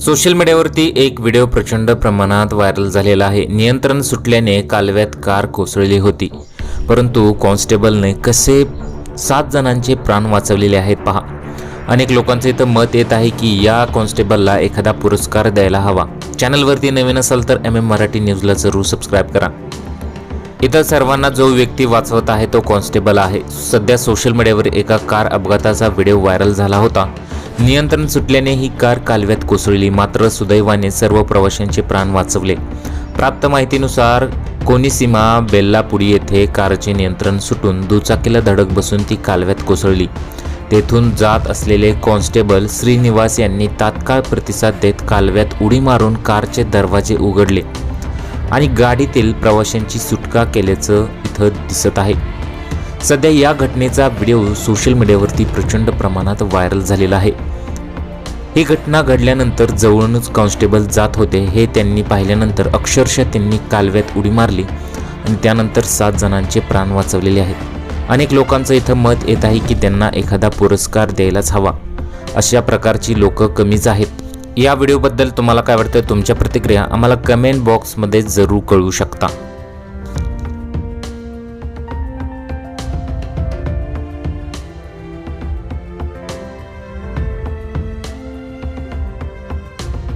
Social मीडियावरती एक video प्रचंड प्रमाणात व्हायरल झालेला आहे. नियंत्रण सुटल्याने कालव्यात कार कोसळली होती. परंतु कॉन्स्टेबलने कसे सात जणांचे प्राण वाचवलेले आहेत पहा. अनेक लोकांचं इथं मत येत आहे की या कॉन्स्टेबलला एखादा पुरस्कार द्यायला हवा. चॅनलवरती नवीन असाल तर एम एम मराठी न्यूजला जरूर सबस्क्राईब करा. इतर सर्वांना जो व्यक्ती वाचवत आहे तो कॉन्स्टेबल आहे. सध्या सोशल मीडियावर एका कार अपघाताचा व्हिडिओ व्हायरल झाला होता. नियंत्रण सुटल्याने ही कार कालव्यात कोसळली. मात्र सुदैवाने सर्व प्रवाशांचे प्राण वाचवले. प्राप्त माहितीनुसार कोनिसीमा बेल्लापुडी येथे कारचे नियंत्रण सुटून दुचाकीला धडक बसून ती कालव्यात कोसळली. तेथून जात असलेले कॉन्स्टेबल श्रीनिवास यांनी तात्काळ प्रतिसाद देत कालव्यात उडी मारून कारचे दरवाजे उघडले आणि गाडीतील प्रवाशांची सुटका केल्याचं इथं दिसत आहे. सध्या या घटनेचा व्हिडिओ सोशल मीडियावरती प्रचंड प्रमाणात व्हायरल झालेला आहे. ही घटना घडल्यानंतर जवळूनच कॉन्स्टेबल जात होते हे त्यांनी पाहिल्यानंतर अक्षरशः त्यांनी कालव्यात उडी मारली आणि त्यानंतर सात जणांचे प्राण वाचवलेले आहेत. अनेक लोकांचं इथं मत येत आहे की त्यांना एखादा पुरस्कार द्यायलाच हवा. अशा प्रकारची लोक कमीच आहेत. या व्हिडिओबद्दल तुम्हाला काय वाटतं? तुमच्या प्रतिक्रिया आम्हाला कमेंट बॉक्समध्ये जरूर कळवू शकता.